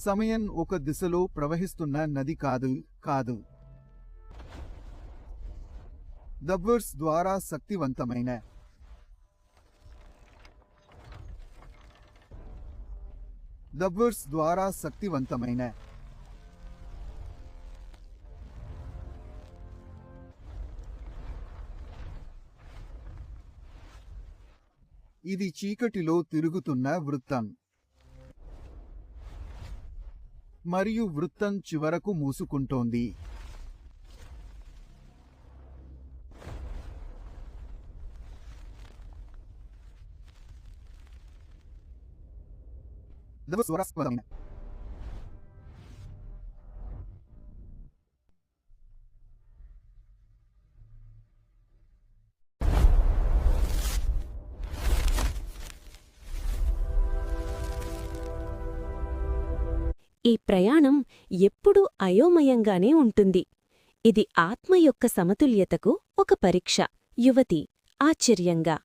సమయం ఒక దిశలో ప్రవహిస్తున్న నది కాదు కాదు. దబ్బర్స్ ద్వారా శక్తివంతమైన. దబ్బర్స్ ద్వారా శక్తివంతమైన. ఇది చీకటిలో తిరుగుతున్న వృత్తం. మరియు వృత్తం చివరకు మూసుకుంటోంది. దవ ఈ ప్రయాణం ఎప్పుడూ అయోమయంగానే ఉంటుంది. ఇది ఆత్మ యొక్క సమతుల్యతకు ఒక పరీక్ష. యువతి ఆశ్చర్యంగా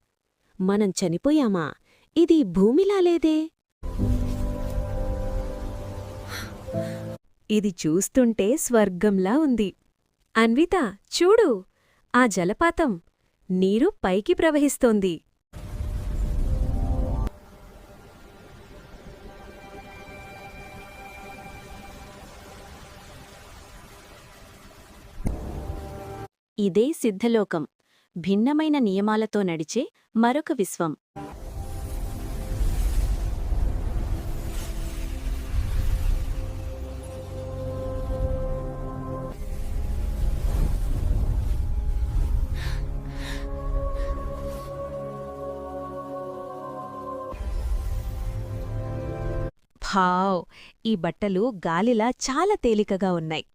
మనం చనిపోయామా? ఇది భూమిలా లేదే? ఇది చూస్తుంటే స్వర్గంలా ఉంది. అన్విత చూడు ఆ జలపాతం నీరు పైకి ప్రవహిస్తోంది. ఇదే సిద్ధలోకం. భిన్నమైన నియమాలతో నడిచే మరొక విశ్వం. భావ్ ఈ బట్టలు గాలిలా చాలా తేలికగా ఉన్నాయి.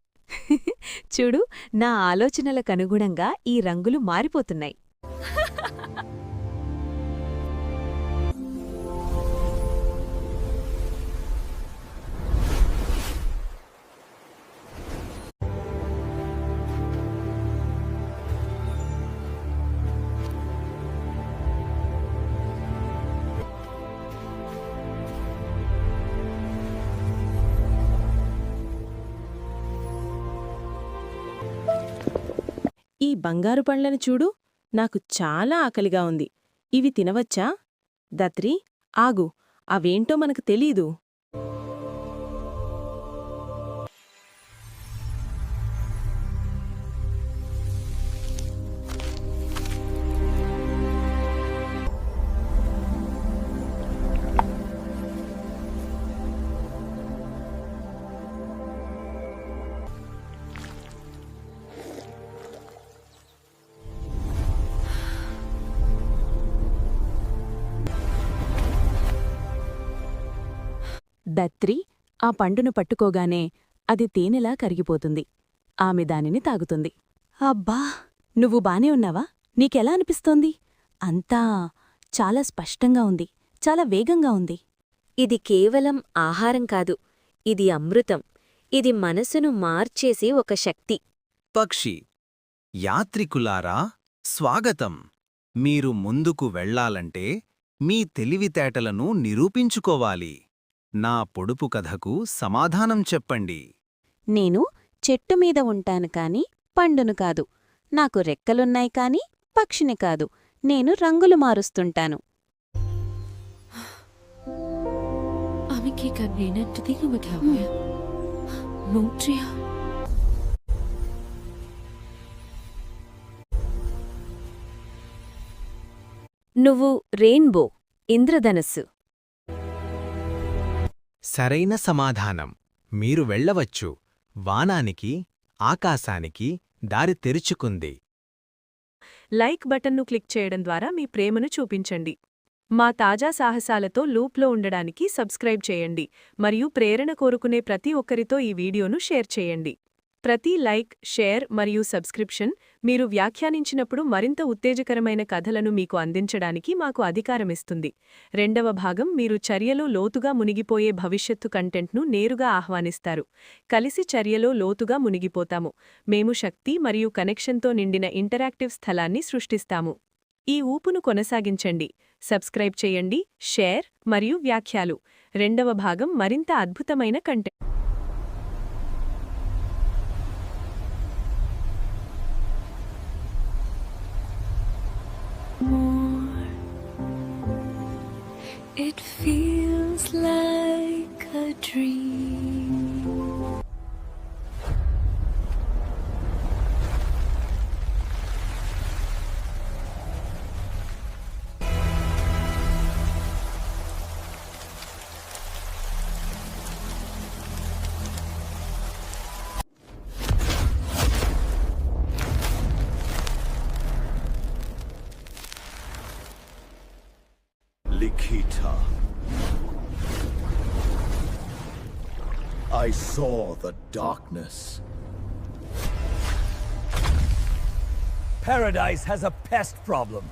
చూడు నా ఆలోచనలకనుగుణంగా ఈ రంగులు మారిపోతున్నాయి. ఈ బంగారు పండ్లను చూడు. నాకు చాలా ఆకలిగా ఉంది. ఇవి తినవచ్చా? దత్రి ఆగు. అవేంటో మనకు తెలీదు. దత్రి ఆ పండును పట్టుకోగానే అది తేనెలా కరిగిపోతుంది. ఆమె దానిని తాగుతుంది. అబ్బా నువ్వు బానే ఉన్నావా? నీకెలా అనిపిస్తోంది? అంతా చాలా స్పష్టంగా ఉంది. చాలా వేగంగా ఉంది. ఇది కేవలం ఆహారం కాదు. ఇది అమృతం. ఇది మనసును మార్చేసి ఒక శక్తి. పక్షి యాత్రికులారా స్వాగతం. మీరు ముందుకు వెళ్ళాలంటే మీ తెలివితేటలను నిరూపించుకోవాలి. నా పొడుపు కథకు సమాధానం చెప్పండి. నేను చెట్టు మీద ఉంటాను కాని పండును కాదు. నాకు రెక్కలున్నాయి కాని పక్షిని కాదు. నేను రంగులు మారుస్తుంటాను. నువ్వు రెయిన్బో ఇంద్రధనస్సు. సరైన సమాధానం. మీరు వెళ్ళవచ్చు. వానానికి ఆకాశానికి దారి తెరుచుకుంది. లైక్ బటన్ను క్లిక్ చేయడం ద్వారా మీ ప్రేమను చూపించండి. మా తాజా సాహసాలతో లూప్లో ఉండడానికి సబ్స్క్రైబ్ చేయండి. మరియు ప్రేరణ కోరుకునే ప్రతి ఒక్కరితో ఈ వీడియోను షేర్ చేయండి. ప్రతి లైక్ షేర్ మరియు సబ్స్క్రిప్షన్ మీరు వ్యాఖ్యానించినప్పుడు మరింత ఉత్తేజకరమైన కథలను మీకు అందించడానికి మాకు అధికారమిస్తుంది. రెండవ భాగం మీరు చర్యలో లోతుగా మునిగిపోయే భవిష్యత్తు కంటెంట్ను నేరుగా ఆహ్వానిస్తారు. కలిసి చర్యలో లోతుగా మునిగిపోతాము. మేము శక్తి మరియు కనెక్షన్తో నిండిన ఇంటరాక్టివ్ స్థలాన్ని సృష్టిస్తాము. ఈ ఊపును కొనసాగించండి. సబ్స్క్రైబ్ చేయండి షేర్ మరియు వ్యాఖ్యలు. రెండవ భాగం మరింత అద్భుతమైన content. It feels like a dream. Likita. I saw the darkness. Paradise has a pest problem.